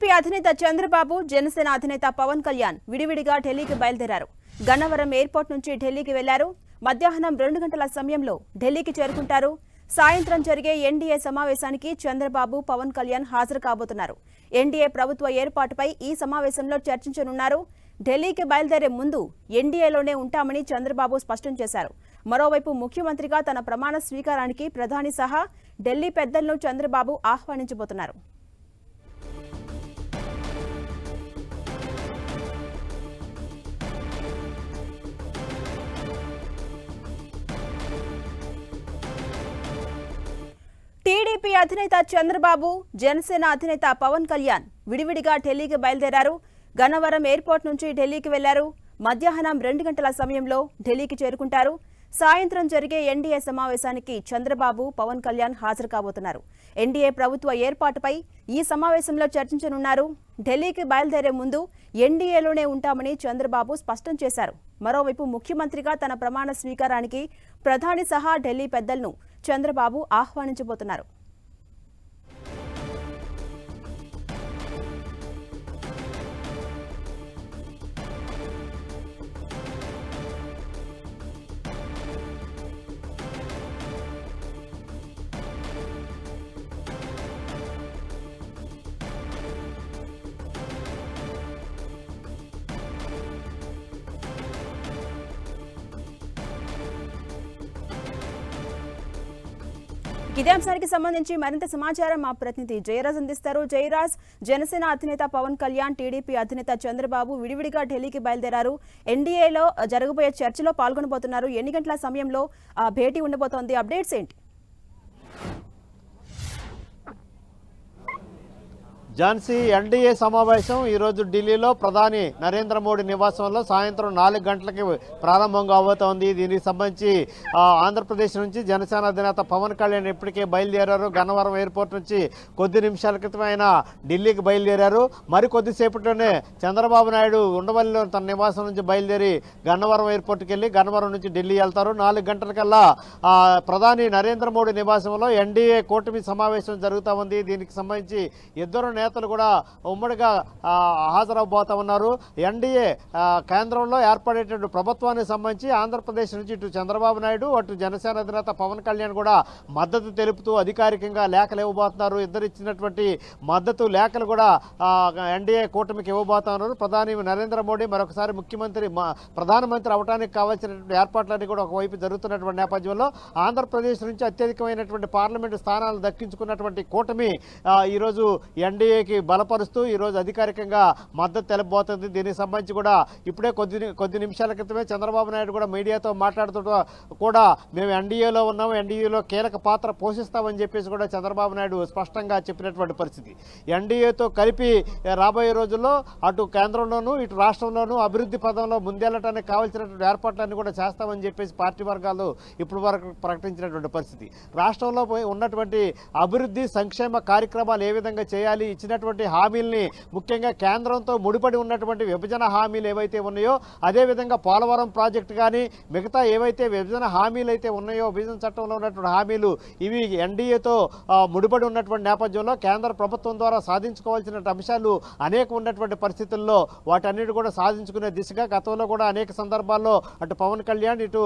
TDP అధినేత చంద్రబాబు జనసేన అధినేత పవన్ కళ్యాణ్ విడివిడిగా ఢిల్లీకి బయలుదేరారు. గన్నవరం ఎయిర్పోర్ట్ నుంచి ఢిల్లీకి వెళ్ళారు. మధ్యాహ్నం రెండు గంటల సమయంలో ఢిల్లీకి చేరుకుంటారు. సాయంత్రం జరిగే ఎన్డీఏ సమావేశానికి చంద్రబాబు పవన్ కళ్యాణ్ హాజరు కాబోతున్నారు. ఎన్డీఏ ప్రభుత్వ ఏర్పాటుపై ఈ సమావేశంలో చర్చించనున్నారు. ఢిల్లీకి బయలుదేరే ముందు ఎన్డీఏలోనే ఉంటామని చంద్రబాబు స్పష్టం చేశారు. మరోవైపు ముఖ్యమంత్రిగా తన ప్రమాణ స్వీకారానికి ప్రధాని సహా ఢిల్లీ పెద్దలను చంద్రబాబు ఆహ్వానించబోతున్నారు. టీడీపీ అధినేత చంద్రబాబు జనసేన అధినేత పవన్ కళ్యాణ్ విడివిడిగా ఢిల్లీకి బయలుదేరారు. గన్నవరం ఎయిర్పోర్ట్ నుంచి ఢిల్లీకి వెళ్ళారు. మధ్యాహ్నం రెండు గంటల సమయంలో ఢిల్లీకి చేరుకుంటారు. సాయంత్రం జరిగే ఎన్డీఏ సమావేశానికి చంద్రబాబు పవన్ కళ్యాణ్ హాజరు కాబోతున్నారు. ఎన్డీఏ ప్రభుత్వ ఏర్పాటుపై ఈ సమావేశంలో చర్చించనున్నారు. ఢిల్లీకి బయలుదేరే ముందు ఎన్డీఏలోనే ఉంటామని చంద్రబాబు స్పష్టం చేశారు. మరోవైపు ముఖ్యమంత్రిగా తన ప్రమాణ స్వీకారానికి ప్రధాని సహా ఢిల్లీ పెద్దలను చంద్రబాబు ఆహ్వానించబోతున్నారు. ఇదే అంశానికి సంబంధించి మరింత సమాచారం మా ప్రతినిధి జయరాజ్ అందిస్తారు. జయరాజ్ జనసేన అధినేత పవన్ కళ్యాణ్ టీడీపీ అధినేత చంద్రబాబు విడివిడిగా ఢిల్లీకి బయలుదేరారు. ఎన్డీఏలో జరగబోయే చర్చలో పాల్గొనబోతున్నారు. ఎన్ని గంటల సమయంలో భేటీ ఉండబోతోంది? అప్డేట్స్ ఏంటి? ఝాన్సీ ఎన్డీఏ సమావేశం ఈరోజు ఢిల్లీలో ప్రధాని నరేంద్ర మోడీ నివాసంలో సాయంత్రం నాలుగు గంటలకి ప్రారంభం కాబోతోంది దీనికి సంబంధించి ఆంధ్రప్రదేశ్ నుంచి జనసేన అధినేత పవన్ కళ్యాణ్ ఇప్పటికే బయలుదేరారు. గన్నవరం ఎయిర్పోర్ట్ నుంచి కొద్ది నిమిషాల క్రితం ఆయన ఢిల్లీకి బయలుదేరారు. మరి కొద్దిసేపట్లోనే చంద్రబాబు నాయుడు ఉండవల్లిలో తన నివాసం నుంచి బయలుదేరి గన్నవరం ఎయిర్పోర్ట్కి వెళ్ళి గన్నవరం నుంచి ఢిల్లీ వెళ్తారు. నాలుగు గంటలకల్లా ప్రధాని నరేంద్ర మోడీ నివాసంలో ఎన్డీఏ కూటమి సమావేశం జరుగుతూ ఉంది. దీనికి సంబంధించి ఇద్దరు నేతలు కూడా ఉమ్మడిగా హాజరవబోతా ఉన్నారు ఎన్డీఏ కేంద్రంలో ఏర్పడేటువంటి ప్రభుత్వానికి సంబంధించి ఆంధ్రప్రదేశ్ నుంచి ఇటు చంద్రబాబు నాయుడు అటు జనసేన అధినేత పవన్ కళ్యాణ్ కూడా మద్దతు తెలుపుతూ అధికారికంగా లేఖలు ఇవ్వబోతున్నారు. ఇద్దరు ఇచ్చినటువంటి మద్దతు లేఖలు కూడా ఎన్డీఏ కూటమికి ఇవ్వబోతా ఉన్నారు ప్రధాని నరేంద్ర మోడీ మరొకసారి ముఖ్యమంత్రి ప్రధానమంత్రి అవడానికి కావాల్సినటువంటి ఏర్పాట్లన్నీ కూడా ఒకవైపు జరుగుతున్నటువంటి నేపథ్యంలో ఆంధ్రప్రదేశ్ నుంచి అత్యధికమైనటువంటి పార్లమెంటు స్థానాలు దక్కించుకున్నటువంటి కూటమి ఈరోజు ఎన్డీఏ ఎన్డీఏకి బలపరుస్తూ ఈరోజు అధికారికంగా మద్దతు తెలబోతుంది దీనికి సంబంధించి కూడా ఇప్పుడే కొద్ది కొద్ది నిమిషాల క్రితమే చంద్రబాబు నాయుడు కూడా మీడియాతో మాట్లాడుతూ కూడా మేము ఎన్డీఏలో ఉన్నాము ఎన్డీఏలో కీలక పాత్ర పోషిస్తామని చెప్పేసి కూడా చంద్రబాబు నాయుడు స్పష్టంగా చెప్పినటువంటి పరిస్థితి. ఎన్డీఏతో కలిపి రాబోయే రోజుల్లో అటు కేంద్రంలోనూ ఇటు రాష్ట్రంలోనూ అభివృద్ధి పదంలో ముందేళ్ళటానికి కావాల్సినటువంటి ఏర్పాట్లన్నీ కూడా చేస్తామని చెప్పేసి పార్టీ వర్గాలు ఇప్పుడు వరకు ప్రకటించినటువంటి పరిస్థితి. రాష్ట్రంలో పోయి ఉన్నటువంటి అభివృద్ధి సంక్షేమ కార్యక్రమాలు ఏ విధంగా చేయాలి ఇచ్చినటువంటి హామీల్ని ముఖ్యంగా కేంద్రంతో ముడిపడి ఉన్నటువంటి విభజన హామీలు ఏవైతే ఉన్నాయో అదేవిధంగా పోలవరం ప్రాజెక్టు కానీ మిగతా ఏవైతే విభజన హామీలు అయితే ఉన్నాయో విభజన చట్టంలో ఉన్నటువంటి హామీలు ఇవి ఎన్డీఏతో ముడిపడి ఉన్నటువంటి నేపథ్యంలో కేంద్ర ప్రభుత్వం ద్వారా సాధించుకోవాల్సిన అంశాలు అనేక ఉన్నటువంటి పరిస్థితుల్లో వాటన్నిటి కూడా సాధించుకునే దిశగా గతంలో కూడా అనేక సందర్భాల్లో అటు పవన్ కళ్యాణ్ ఇటు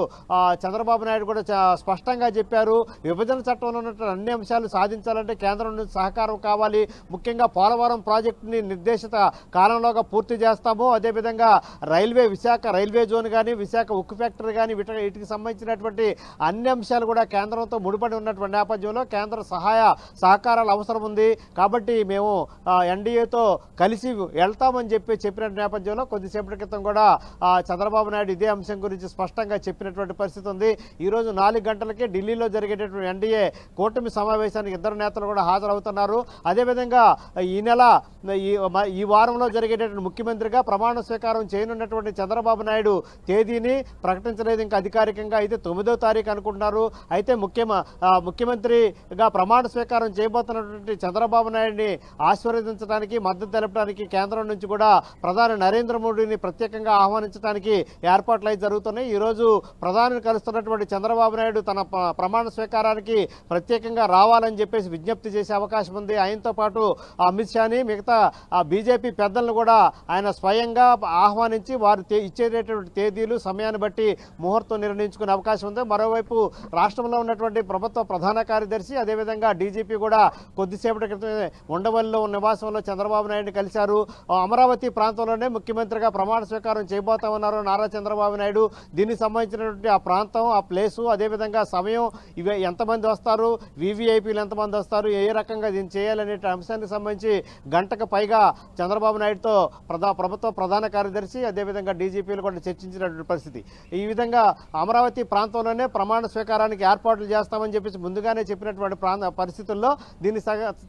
చంద్రబాబు నాయుడు కూడా చా- స్పష్టంగా చెప్పారు. విభజన చట్టంలో ఉన్నటువంటి అన్ని అంశాలు సాధించాలంటే కేంద్రం నుంచి సహకారం కావాలి. ముఖ్యంగా పోలవరం ప్రాజెక్టుని నిర్దేశిత కాలంలోగా పూర్తి చేస్తాము. అదేవిధంగా రైల్వే విశాఖ రైల్వే జోన్ కానీ విశాఖ ఉక్కు ఫ్యాక్టరీ కానీ వీటి వీటికి సంబంధించినటువంటి అన్ని అంశాలు కూడా కేంద్రంతో ముడిపడి ఉన్నటువంటి నేపథ్యంలో కేంద్ర సహాయ సహకారాలు అవసరం ఉంది. కాబట్టి మేము ఎన్డీఏతో కలిసి వెళ్తామని చెప్పి చెప్పిన నేపథ్యంలో కొద్దిసేపటి క్రితం కూడా చంద్రబాబు నాయుడు ఇదే అంశం గురించి స్పష్టంగా చెప్పినటువంటి పరిస్థితి ఉంది. ఈరోజు నాలుగు గంటలకే ఢిల్లీలో జరిగేటటువంటి ఎన్డీఏ కూటమి సమావేశానికి ఇద్దరు నేతలు కూడా హాజరవుతున్నారు. అదేవిధంగా ఈ నెల ఈ ఈ వారంలో జరిగేటటువంటి ముఖ్యమంత్రిగా ప్రమాణ స్వీకారం చేయనున్నటువంటి చంద్రబాబు నాయుడు తేదీని ప్రకటించలేదు. ఇంకా అధికారికంగా అయితే తొమ్మిదో తారీఖు అనుకుంటున్నారు. అయితే ముఖ్యమ ముఖ్యమంత్రిగా ప్రమాణ స్వీకారం చేయబోతున్నటువంటి చంద్రబాబు నాయుడిని ఆశీర్వదించడానికి మద్దతు తెలపడానికి కేంద్రం నుంచి కూడా ప్రధాని నరేంద్ర మోడీని ప్రత్యేకంగా ఆహ్వానించడానికి ఏర్పాట్లు అయితే జరుగుతున్నాయి. ఈరోజు ప్రధాని కలుస్తున్నటువంటి చంద్రబాబు నాయుడు తన ప్రమాణ స్వీకారానికి ప్రత్యేకంగా రావాలని చెప్పేసి విజ్ఞప్తి చేసే అవకాశం ఉంది. ఆయనతో పాటు ఆ అమిత్ షాని మిగతా ఆ బీజేపీ పెద్దలను కూడా ఆయన స్వయంగా ఆహ్వానించి వారు ఇచ్చేటటువంటి తేదీలు సమయాన్ని బట్టి ముహూర్తం నిర్ణయించుకునే అవకాశం ఉంది. మరోవైపు రాష్ట్రంలో ఉన్నటువంటి ప్రభుత్వ ప్రధాన కార్యదర్శి అదేవిధంగా డీజీపీ కూడా కొద్దిసేపటి క్రితమే ఉండవల్లిలో ఉన్న నివాసంలో చంద్రబాబు నాయుడు కలిశారు. అమరావతి ప్రాంతంలోనే ముఖ్యమంత్రిగా ప్రమాణ స్వీకారం చేయబోతా ఉన్నారు నారా చంద్రబాబు నాయుడు. దీనికి సంబంధించినటువంటి ఆ ప్రాంతం ఆ ప్లేసు అదేవిధంగా సమయం ఇవి ఎంతమంది వస్తారు వివిఐపీలు ఎంతమంది వస్తారు ఏ రకంగా దీన్ని చేయాలనే అంశానికి సంబంధించి గంటకు పైగా చంద్రబాబు నాయుడుతో ప్రధా ప్రభుత్వ ప్రధాన కార్యదర్శి అదేవిధంగా డీజీపీలు కూడా చర్చించినటువంటి పరిస్థితి. ఈ విధంగా అమరావతి ప్రాంతంలోనే ప్రమాణ స్వీకారానికి ఏర్పాట్లు చేస్తామని చెప్పేసి ముందుగానే చెప్పినటువంటి ప్రాంత పరిస్థితుల్లో దీన్ని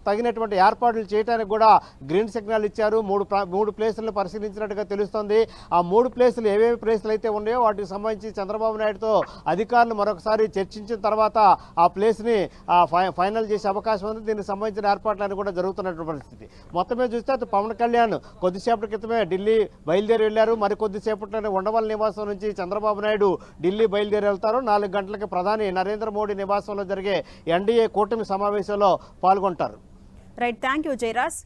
తగినటువంటి ఏర్పాట్లు చేయడానికి కూడా గ్రీన్ సిగ్నల్ ఇచ్చారు. మూడు మూడు ప్లేసులను పరిశీలించినట్టుగా తెలుస్తోంది. ఆ మూడు ప్లేసులు ఏవేవి ప్లేసులు అయితే ఉన్నాయో వాటికి సంబంధించి చంద్రబాబు నాయుడుతో అధికారులు మరొకసారి చర్చించిన తర్వాత ఆ ప్లేస్ని ఫైనల్ చేసే అవకాశం ఉంది. దీనికి సంబంధించిన ఏర్పాట్లన్నీ కూడా జరుగుతున్నటువంటి పరిస్థితి. మొత్తం మీద చూస్తే అటు పవన్ కళ్యాణ్. కొద్దిసేపటి క్రితమే ఢిల్లీ బయలుదేరి వెళ్ళారు. మరి కొద్దిసేపట్లోనే ఉండవల్లి నివాసం నుంచి చంద్రబాబు నాయుడు ఢిల్లీ బయలుదేరి వెళ్తారు. నాలుగు గంటలకి ప్రధాని నరేంద్ర మోడీ నివాసంలో జరిగే ఎన్డీఏ కూటమి సమావేశంలో పాల్గొంటారు. Right thank you Jayaraj.